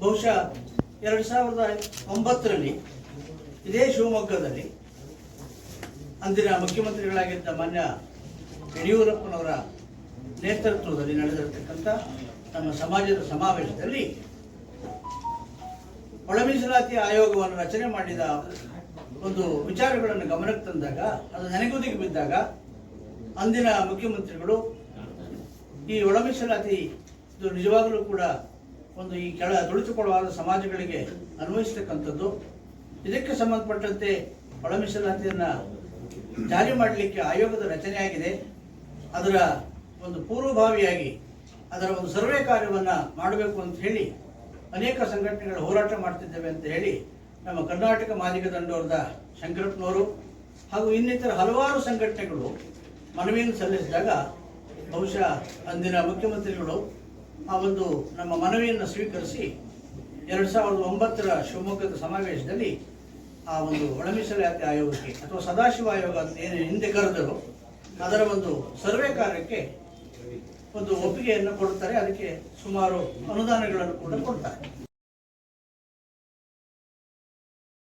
ಬಹುಶಃ ಎರಡು ಸಾವಿರದ ಒಂಬತ್ತರಲ್ಲಿ ಇದೇ ಶಿವಮೊಗ್ಗದಲ್ಲಿ ಅಂದಿನ ಮುಖ್ಯಮಂತ್ರಿಗಳಾಗಿದ್ದ ಮಾನ್ಯ ಯಡಿಯೂರಪ್ಪನವರ ನೇತೃತ್ವದಲ್ಲಿ ನಡೆದಿರತಕ್ಕಂಥ ನಮ್ಮ ಸಮಾಜದ ಸಮಾವೇಶದಲ್ಲಿ ಒಳಮೀಸಲಾತಿ ಆಯೋಗವನ್ನು ರಚನೆ ಮಾಡಿದ ಒಂದು ವಿಚಾರಗಳನ್ನು ಗಮನಕ್ಕೆ ತಂದಾಗ, ಅದು ನೆನೆಗುದಿಗೆ ಬಿದ್ದಾಗ ಅಂದಿನ ಮುಖ್ಯಮಂತ್ರಿಗಳು ಈ ಒಳಮೀಸಲಾತಿ ಇದು ನಿಜವಾಗಲೂ ಕೂಡ ಒಂದು ಈ ಕೆಳ ದುಳಿತುಕೊಳ್ಳುವ ಸಮಾಜಗಳಿಗೆ ಅನ್ವಯಿಸ್ತಕ್ಕಂಥದ್ದು. ಇದಕ್ಕೆ ಸಂಬಂಧಪಟ್ಟಂತೆ ಒಳ ಮೀಸಲಾತಿಯನ್ನು ಜಾರಿ ಮಾಡಲಿಕ್ಕೆ ಆಯೋಗದ ರಚನೆಯಾಗಿದೆ. ಅದರ ಒಂದು ಪೂರ್ವಭಾವಿಯಾಗಿ ಅದರ ಒಂದು ಸರ್ವೆ ಕಾರ್ಯವನ್ನು ಮಾಡಬೇಕು ಅಂತ ಹೇಳಿ ಅನೇಕ ಸಂಘಟನೆಗಳು ಹೋರಾಟ ಮಾಡ್ತಿದ್ದೇವೆ ಅಂತ ಹೇಳಿ ನಮ್ಮ ಕರ್ನಾಟಕ ಮಾದಿಗ ದಂಡೋರದ ಶಂಕರಪ್ಪನವರು ಹಾಗೂ ಇನ್ನಿತರ ಹಲವಾರು ಸಂಘಟನೆಗಳು ಮನವಿಯನ್ನು ಸಲ್ಲಿಸಿದಾಗ ಬಹುಶಃ ಅಂದಿನ ಮುಖ್ಯಮಂತ್ರಿಗಳು ಆ ಒಂದು ನಮ್ಮ ಮನವಿಯನ್ನು ಸ್ವೀಕರಿಸಿ ಎರಡು ಸಾವಿರದ ಒಂಬತ್ತರ ಶಿವಮೊಗ್ಗದ ಸಮಾವೇಶದಲ್ಲಿ ಆ ಒಂದು ಒಳಮೀಸಲಾತಿ ಆಯೋಗಕ್ಕೆ ಅಥವಾ ಸದಾಶಿವ ಆಯೋಗ ಅಂತ ಏನು ಹಿಂದೆ ಕರೆದರು ಅದರ ಒಂದು ಸರ್ವೆ ಕಾರ್ಯಕ್ಕೆ ಒಂದು ಒಪ್ಪಿಗೆಯನ್ನು ಕೊಡುತ್ತಾರೆ. ಅದಕ್ಕೆ ಸುಮಾರು ಅನುದಾನಗಳನ್ನು ಕೂಡ ಕೊಡ್ತಾರೆ.